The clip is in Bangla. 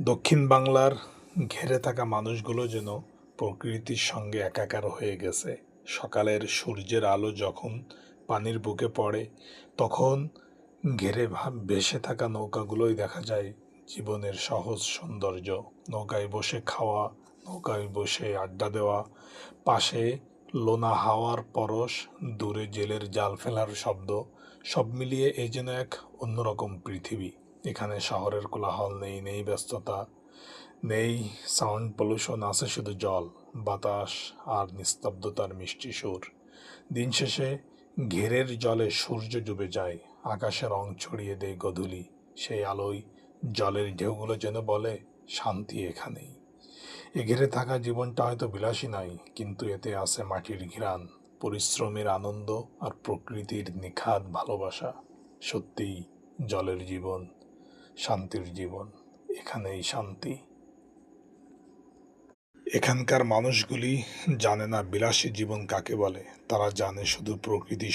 দক্ষিণ বাংলার ঘেরে থাকা মানুষগুলো যেন প্রকৃতির সঙ্গে একাকার হয়ে গেছে। সকালের সূর্যের আলো যখন পানির বুকে পড়ে, তখন ঘেরে ভাব ভেসে থাকা নৌকাগুলোই দেখা যায় জীবনের সহজ সৌন্দর্য। নৌকায় বসে খাওয়া, নৌকায় বসে আড্ডা দেওয়া, পাশে লোনা হাওয়ার পরশ, দূরে জেলের জাল ফেলার শব্দ, সব মিলিয়ে এই যেন এক অন্যরকম পৃথিবী। এখানে শহরের কোলাহল নেই নেই ব্যস্ততা, নেই সাউন্ড পলিউশন আছে শুধু জল, বাতাস আর নিস্তব্ধতার মিষ্টি সুর। দিন শেষে ঘেরের জলে সূর্য ডুবে যায়, আকাশে রং ছড়িয়ে দেয় গধূলি, সেই আলোয় জলের ঢেউগুলো যেন বলে শান্তি এখানেই। এ ঘেরে থাকা জীবনটা হয়তো বিলাসী নাই, কিন্তু এতে আছে মাটির ঘিরান পরিশ্রমের আনন্দ আর প্রকৃতির নিখাত ভালোবাসা। সত্যিই জলের জীবন শান্তির জীবন, এখানেই শান্তি। এখানকার মানুষগুলি জানে না বিলাসী জীবন কাকে বলে, তারা জানে শুধু প্রকৃতির